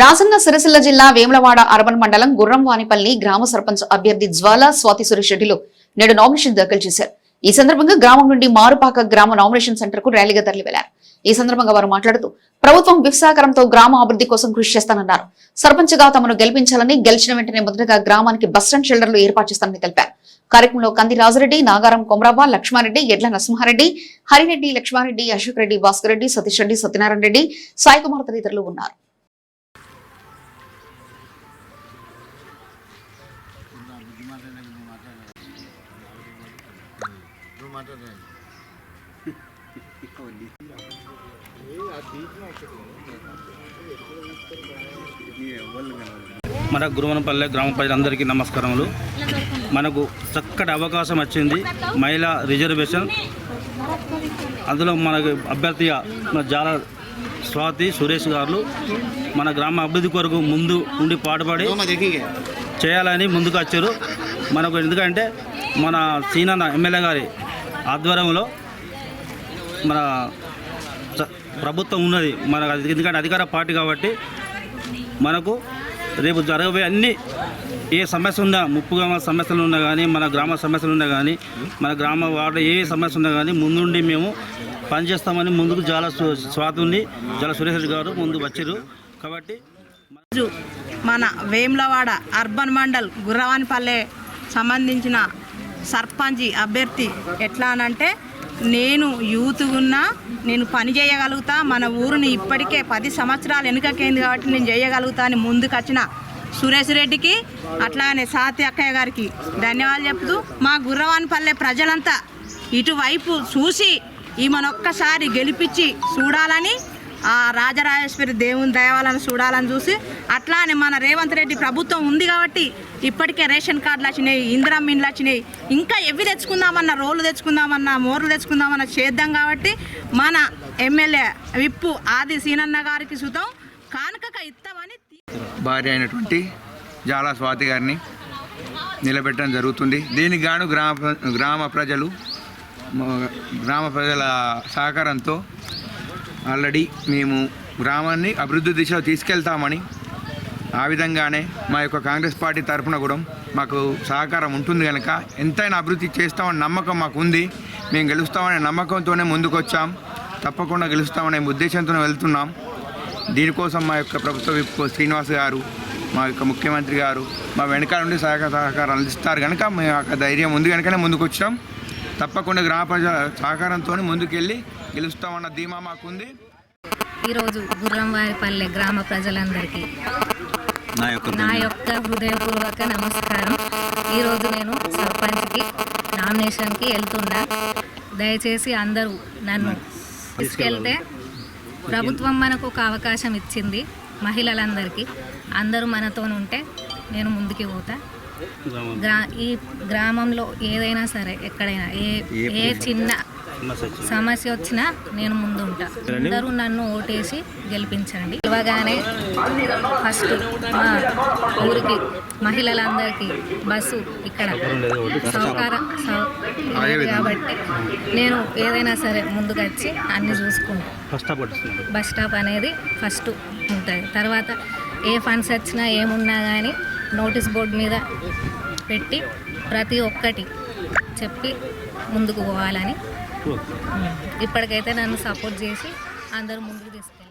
రాజన్న సిరిసిల్ల జిల్లా వేములవాడ అర్బన్ మండలం గుర్రంవానిపల్లి గ్రామ సర్పంచ్ అభ్యర్థి జ్వాల స్వాతి సురేష్ రెడ్డిలు నేడు నామినేషన్ దాఖలు చేశారు. ఈ సందర్భంగా గ్రామం నుండి మారుపాక గ్రామ నామినేషన్ సెంటర్కు ర్యాలీగా తరలివెళ్ళారు. ఈ సందర్భంగా వారు మాట్లాడుతూ ప్రభుత్వం విఫసాకరంతో గ్రామ అభివృద్ధి కోసం కృషి చేస్తానన్నారు. సర్పంచ్గా తమను గెలిపించాలని గెలిచిన వెంటనే మొదటగా గ్రామానికి బస్ అండ్ షెల్టర్లు ఏర్పాటు చేస్తానని తెలిపారు. కార్యక్రమంలో కంది రాజురెడ్డి నాగారం కొమరాబా లక్ష్మారెడ్డి ఎడ్ల నరసింహారెడ్డి హరిరెడ్డి లక్ష్మారెడ్డి అశోక్ రెడ్డి భాస్కర్ రెడ్డి సతీష్ రెడ్డి సత్యనారాయణ రెడ్డి సాయి కుమార్ తదితరులు ఉన్నారు. మన గురువనపల్లె గ్రామ ప్రజలందరికీ నమస్కారములు. మనకు చక్కటి అవకాశం వచ్చింది మహిళా రిజర్వేషన్. అందులో మనకు అభ్యర్థిగా మన జాల స్వాతి సురేష్ గారు మన గ్రామ అభివృద్ధి కొరకు ముందు ఉండి పాటుపడి చేయాలని ముందుకు వచ్చారు. మనకు ఎందుకంటే మన సీనన్న ఎమ్మెల్యే గారి ఆధ్వర్యంలో మన ప్రభుత్వం ఉన్నది. మన ఎందుకంటే అధికార పార్టీ కాబట్టి మనకు రేపు జరగబోయే అన్ని ఏ సమస్య ఉన్నా ముప్పుగా సమస్యలు ఉన్నా కానీ మన గ్రామ సమస్యలు ఉన్నా కానీ మన గ్రామ వార్డు ఏ సమస్య ఉన్నా కానీ ముందుండి మేము పనిచేస్తామని ముందుకు చాలా సు- స్వాతి చాలా సురేష్ గారు ముందు వచ్చారు కాబట్టి మన వేములవాడ అర్బన్ మండల్ గుర్రవానిపల్లె సంబంధించిన సర్పంచ్ అభ్యర్థి ఎట్లా అనంటే నేను యూత్ ఉన్నా నేను పని చేయగలుగుతా మన ఊరిని ఇప్పటికే పది సంవత్సరాలు వెనుకకేంది కాబట్టి నేను చేయగలుగుతా అని ముందుకు వచ్చిన సురేష్ రెడ్డికి అట్లానే సాతి అక్కయ్య గారికి ధన్యవాదాలు చెప్తూ మా గుర్రవానిపల్లె ప్రజలంతా ఇటువైపు చూసి ఈమెనొక్కసారి గెలిపించి చూడాలని ఆ రాజరాజేశ్వరి దేవుని దయవాలను చూడాలని చూసి అట్లానే మన రేవంత్ రెడ్డి ప్రభుత్వం ఉంది కాబట్టి ఇప్పటికే రేషన్ కార్డులు వచ్చినాయి ఇందిరా వచ్చినాయి. ఇంకా ఎవి తెచ్చుకుందామన్న రోలు తెచ్చుకుందామన్న మోర్లు తెచ్చుకుందామన్న చేద్దాం కాబట్టి మన ఎమ్మెల్యే విప్పు ఆది సీనన్న గారికి సుతం. కానుకక ఇస్తామని భార్య అయినటువంటి జాలా స్వాతి గారిని నిలబెట్టడం జరుగుతుంది. దీనికి గాను గ్రామ గ్రామ ప్రజలు గ్రామ ప్రజల సహకారంతో ఆల్రెడీ మేము గ్రామాన్ని అభివృద్ధి దిశలో తీసుకెళ్తామని ఆ విధంగానే మా యొక్క కాంగ్రెస్ పార్టీ తరఫున కూడా మాకు సహకారం ఉంటుంది కనుక ఎంతైనా అభివృద్ధి చేస్తామని నమ్మకం మాకు ఉంది. మేము గెలుస్తామనే నమ్మకంతోనే ముందుకొచ్చాం. తప్పకుండా గెలుస్తామనే ఉద్దేశంతోనే వెళ్తున్నాం. దీనికోసం మా యొక్క ప్రభుత్వ విప్ శ్రీనివాస్ గారు మా యొక్క ముఖ్యమంత్రి గారు మా వెనకాల నుండి సహకార సహకారం అందిస్తారు కనుక మేము యొక్క ధైర్యం ఉంది కనుకనే ముందుకు వచ్చాం తప్పకుండా గ్రామ ప్రజల సహకారంతో ముందుకెళ్ళి గెలుస్తామన్న ధీమా మాకుంది. ఈరోజు గుర్రంవారిపల్లె గ్రామ ప్రజలందరికీ నా యొక్క హృదయపూర్వక నమస్కారం. ఈరోజు నేను సర్పంచ్కి నామినేషన్కి వెళ్తున్నా. దయచేసి అందరూ నన్ను తీసుకెళ్తే ప్రభుత్వం మనకు ఒక అవకాశం ఇచ్చింది మహిళలందరికీ. అందరూ మనతో ఉంటే నేను ముందుకు పోతా. గ్రా ఈ గ్రామంలో ఏదైనా సరే ఎక్కడైనా ఏ ఏ చిన్న సమస్య వచ్చినా నేను ముందు ఉంటా అందరూ నన్ను ఓటేసి గెలిపించండి. ఇవ్వగానే ఫస్ట్ మా ఊరికి మహిళలందరికీ బస్సు ఇక్కడ సౌకర్యం కాబట్టి నేను ఏదైనా సరే ముందుకు వచ్చి అన్ని చూసుకుంటాను బస్ స్టాప్ అనేది ఫస్ట్ ఉంటుంది. తర్వాత ఏ ఫండ్స్ వచ్చినా ఏమున్నా కానీ నోటీస్ బోర్డు మీద పెట్టి ప్రతి ఒక్కటి చెప్పి ముందుకు పోవాలని ఇప్పటికైతే నన్ను సపోర్ట్ చేసి అందరూ ముందుకు తీసుకెళ్ళి